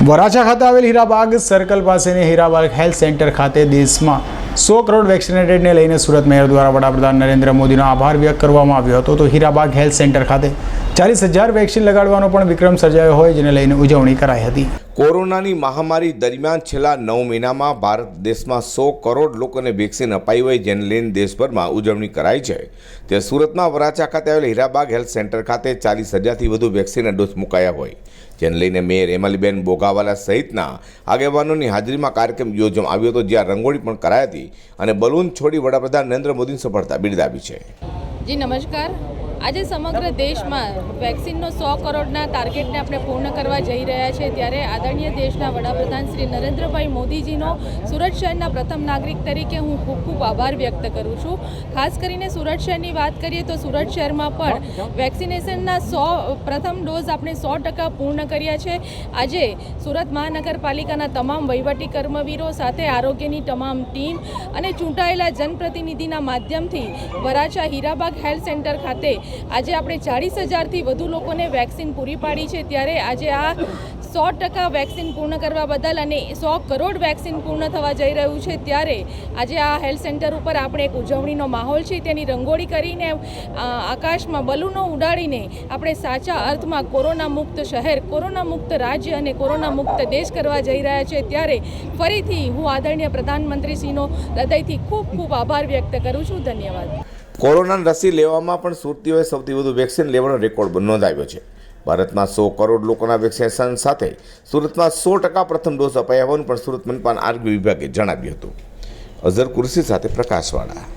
વરાછા ખાતે આવેલ હીરાબાગ સર્કલ પાસેની હીરાબાગ હેલ્થ સેન્ટર ખાતે દેશમાં સો કરોડ વેક્સિનેટેડને લઈને સુરત મેયર દ્વારા વડાપ્રધાન નરેન્દ્ર મોદીનો આભાર વ્યક્ત કરવામાં આવ્યો હતો. તો હીરાબાગ હેલ્થ સેન્ટર ખાતે ચાલીસ હજાર વેક્સિન લગાડવાનો પણ વિક્રમ સર્જાયો હોય, જેને લઈને ઉજવણી કરાઈ હતી. કોરોનાની મહામારી દરમિયાન છેલ્લા નવ મહિનામાં ભારત દેશમાં સો કરોડ લોકોને વેક્સિન અપાઈ હોય, જેને લઈને દેશભરમાં ઉજવણી કરાઈ છે. તે સુરતમાં વરાછા ખાતે આવેલ હીરાબાગ હેલ્થ સેન્ટર ખાતે ચાલીસ હજારથી વધુ વેક્સિનના ડોઝ મુકાયા હોય, જેને લઈને મેયર એમાલીબેન બોગાવાલા સહિતના આગેવાનોની હાજરીમાં કાર્યક્રમ યોજવામાં આવ્યો હતો, જ્યાં રંગોળી પણ કરાઈ હતી. અને બલૂન છોડી વડાપ્રધાન નરેન્દ્ર મોદીની સફળતા બિરદાવી છે. જી નમસ્કાર. આજે સમગ્ર દેશમાં વેક્સિનનો સો કરોડના ટાર્ગેટને આપણે પૂર્ણ કરવા જઈ રહ્યા છે, ત્યારે આદરણીય દેશના વડાપ્રધાન શ્રી નરેન્દ્રભાઈ મોદીજીનો સુરત શહેરના પ્રથમ નાગરિક તરીકે હું ખૂબ ખૂબ આભાર વ્યક્ત કરું છું. ખાસ કરીને સુરત શહેરની વાત કરીએ તો સુરત શહેરમાં પણ વેક્સિનેશનના સો, પ્રથમ ડોઝ આપણે સો ટકા પૂર્ણ કર્યા છે. આજે સુરત મહાનગરપાલિકાના તમામ વહીવટી કર્મવીરો સાથે આરોગ્યની તમામ ટીમ અને ચૂંટાયેલા જનપ્રતિનિધિના માધ્યમથી વરાછા હીરાબાગ હેલ્થ સેન્ટર ખાતે આજે આપણે ચાળીસ હજારથી વધુ લોકોને વેક્સિન પૂરી પાડી છે. ત્યારે આજે આ સો ટકા વેક્સિન પૂર્ણ કરવા બદલ અને સો કરોડ વેક્સિન પૂર્ણ થવા જઈ રહ્યું છે. ત્યારે આજે આ હેલ્થ સેન્ટર ઉપર આપણે એક ઉજવણીનો માહોલ છે. તેની રંગોળી કરીને આકાશમાં બલૂનો ઉડાડીને આપણે સાચા અર્થમાં કોરોના મુક્ત શહેર, કોરોના મુક્ત રાજ્ય અને કોરોના મુક્ત દેશ કરવા જઈ રહ્યા છે. ત્યારે ફરીથી હું આદરણીય પ્રધાનમંત્રીશ્રીનો હૃદયથી ખૂબ ખૂબ આભાર વ્યક્ત કરું છું. ધન્યવાદ. કોરોનાની રસી લેવામાં પણ સુરતીઓએ સૌથી વધુ વેક્સિન લેવાનો રેકોર્ડ નોંધાવ્યો છે. ભારતમાં સો કરોડ લોકોના વેક્સિનેશન સાથે સુરતમાં સો ટકા પ્રથમ ડોઝ અપાયા હોવાનું પણ સુરત મનપાન આરોગ્ય વિભાગે જણાવ્યું હતું. અઝર કુરશી સાથે પ્રકાશવાળા.